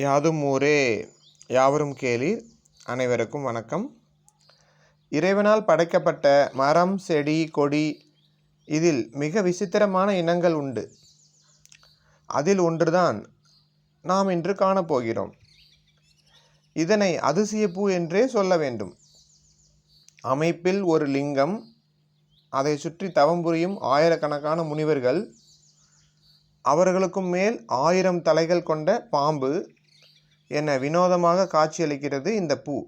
யாதும் ஊரே யாவரும் கேளீர் அனைவருக்கும் வணக்கம். இறைவனால் படைக்கப்பட்ட மரம் செடி கொடி இதில் மிக விசித்திரமான இனங்கள் உண்டு. அதில் ஒன்றுதான் நாம் இன்று காணப்போகிறோம். இதனை அதிசயப்பூ என்றே சொல்ல வேண்டும். அமைப்பில் ஒரு லிங்கம் அதை சுற்றி தவம் புரியும் ஆயிரக்கணக்கான முனிவர்கள் அவர்களுக்கும் மேல் ஆயிரம் தலைகள் கொண்ட பாம்பு என வினோதமாக காட்சியளிக்கிறது இந்த பூ.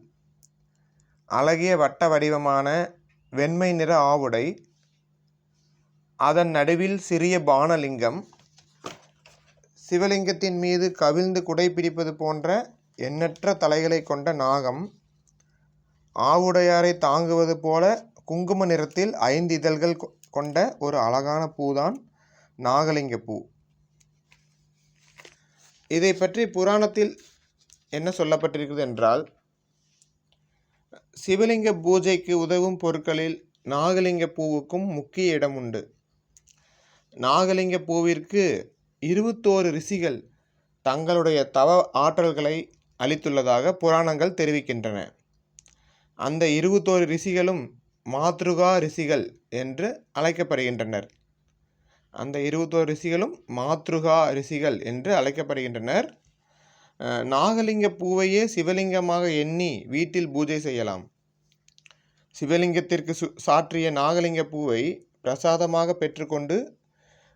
அழகிய வட்ட வடிவமான வெண்மை நிற ஆவுடை. அதன் நடுவில் சிறிய பானலிங்கம். சிவலிங்கத்தின் மீது கவிழ்ந்து குடைப்பிடிப்பது போன்ற எண்ணற்ற தலைகளை கொண்ட நாகம். ஆவுடையாரை தாங்குவது போல குங்கும நிறத்தில் ஐந்து இதழ்கள் கொ- கொண்ட ஒரு அழகான பூதான் நாகலிங்க பூ. இதை பற்றி புராணத்தில் என்ன சொல்லப்பட்டிருக்கிறது என்றால் சிவலிங்க பூஜைக்கு உதவும் பொருட்களில் நாகலிங்க பூவுக்கும் முக்கிய இடம் உண்டு. நாகலிங்க பூவிற்கு இருபத்தோரு ரிஷிகள் தங்களுடைய தவ ஆற்றல்களை அளித்துள்ளதாக புராணங்கள் தெரிவிக்கின்றன. அந்த இருபத்தோரு ரிஷிகளும் மாத்ருகா ரிஷிகள் என்று அழைக்கப்படுகின்றனர். அந்த இருபத்தோரு ரிஷிகளும் மாத்ருகா ரிஷிகள் என்று அழைக்கப்படுகின்றனர். நாகலிங்க பூவையே சிவலிங்கமாக எண்ணி வீட்டில் பூஜை செய்யலாம். சிவலிங்கத்திற்கு சு சாற்றிய நாகலிங்க பூவை பிரசாதமாக பெற்றுக்கொண்டு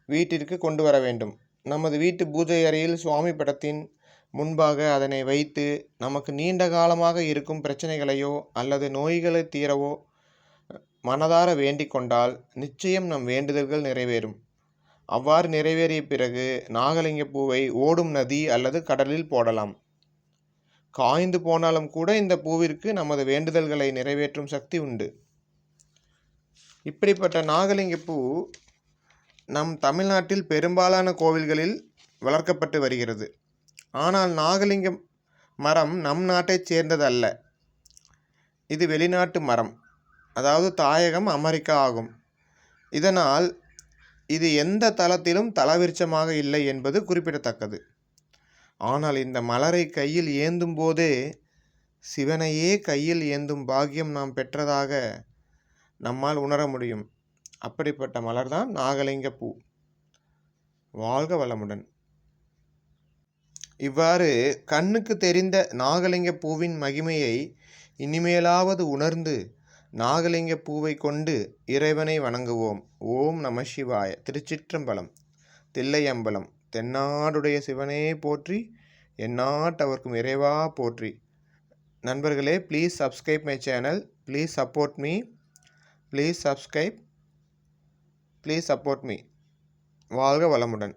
வீட்டிற்கு கொண்டு வர வேண்டும். நமது வீட்டு பூஜை அறையில் சுவாமி படத்தின் முன்பாக அதனை வைத்து நமக்கு நீண்ட காலமாக இருக்கும் பிரச்சனைகளையோ அல்லது நோய்களை தீரவோ மனதார வேண்டிக் கொண்டால் நிச்சயம் நம் வேண்டுதல்கள் நிறைவேறும். அவ்வாறு நிறைவேறிய பிறகு நாகலிங்க பூவை ஓடும் நதி அல்லது கடலில் போடலாம். காய்ந்து போனாலும் கூட இந்த பூவிற்கு நமது வேண்டுதல்களை நிறைவேற்றும் சக்தி உண்டு. இப்படிப்பட்ட நாகலிங்க பூ நம் தமிழ்நாட்டில் பெரும்பாலான கோவில்களில் வளர்க்கப்பட்டு வருகிறது. ஆனால் நாகலிங்க மரம் நம் நாட்டைச் சேர்ந்தது அல்ல இது வெளிநாட்டு மரம். அதாவது தாயகம் அமெரிக்கா ஆகும். இதனால் இது எந்த தளத்திலும் தலவிருச்சமாக இல்லை என்பது குறிப்பிடத்தக்கது. ஆனால் இந்த மலரை கையில் ஏந்தும் போதே சிவனையே கையில் ஏந்தும் பாக்கியம் நாம் பெற்றதாக நம்மால் உணர முடியும். அப்படிப்பட்ட மலர்தான் நாகலிங்க பூ. வாழ்க வளமுடன். இவ்வாறு கண்ணுக்கு தெரிந்த நாகலிங்க பூவின் மகிமையை இனிமேலாவது உணர்ந்து நாகலிங்க பூவை கொண்டு இறைவனை வணங்குவோம். ஓம் நம சிவாய. திருச்சிற்றம்பலம் தில்லையம்பலம் தென்னாடுடைய சிவனே போற்றி எந்நாட்டவர்க்கும் இறைவா போற்றி. நண்பர்களே please subscribe my channel please support me please subscribe please support me வாழ்க வளமுடன்.